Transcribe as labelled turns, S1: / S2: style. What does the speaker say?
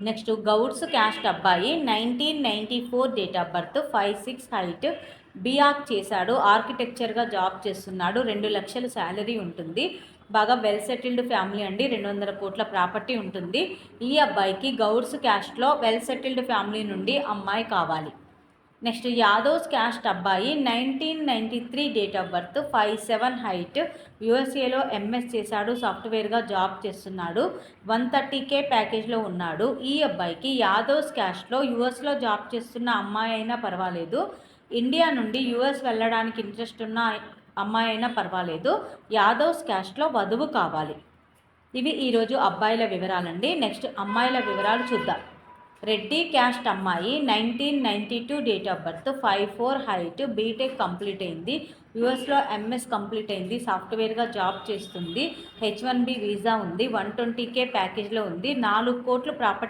S1: Next Gouds caste అబ్బాయి nineteen ninety four date of birth five six height బీఆక్ చేశాడు. ఆర్కిటెక్చర్గా job చేస్తున్నాడు. రెండు లక్షల శాలరీ ఉంటుంది. బాగా వెల్ సెటిల్డ్ ఫ్యామిలీ అండి. రెండు వందల కోట్ల ప్రాపర్టీ ఉంటుంది. ఈ అబ్బాయికి గౌడ్స్ క్యాస్ట్లో వెల్ సెటిల్డ్ ఫ్యామిలీ నుండి అమ్మాయి కావాలి. నెక్స్ట్ యాదవ్స్ క్యాస్ట్ అబ్బాయి nineteen ninety three date of birth five seven height. యూఎస్ఏలో MS చేశాడు సాఫ్ట్వేర్గా జాబ్ చేస్తున్నాడు వన్ థర్టీ కే ప్యాకేజ్లో ఉన్నాడు. ఈ అబ్బాయికి యాదవ్స్ క్యాస్ట్లో యూఎస్లో జాబ్ చేస్తున్న అమ్మాయి అయినా పర్వాలేదు. ఇండియా నుండి యూఎస్ వెళ్ళడానికి ఇంట్రెస్ట్ ఉన్న అమ్మాయి అయినా పర్వాలేదు. యాదవ్స్ క్యాస్ట్లో వధువు కావాలి. ఇవి ఈరోజు అబ్బాయిల వివరాలండి. నెక్స్ట్ అమ్మాయిల వివరాలు చూద్దాం. రెడ్డి క్యాస్ట్ అమ్మాయి nineteen ninety two date of birth five four height BTech complete అయింది. యూఎస్లో ఎంఎస్ కంప్లీట్ అయింది. సాఫ్ట్వేర్గా జాబ్ చేస్తుంది. హెచ్ వన్ బి వీసా ఉంది. వన్ ట్వంటీ కే ప్యాకేజ్లో ఉంది. నాలుగు కోట్లు ప్రాపర్టీ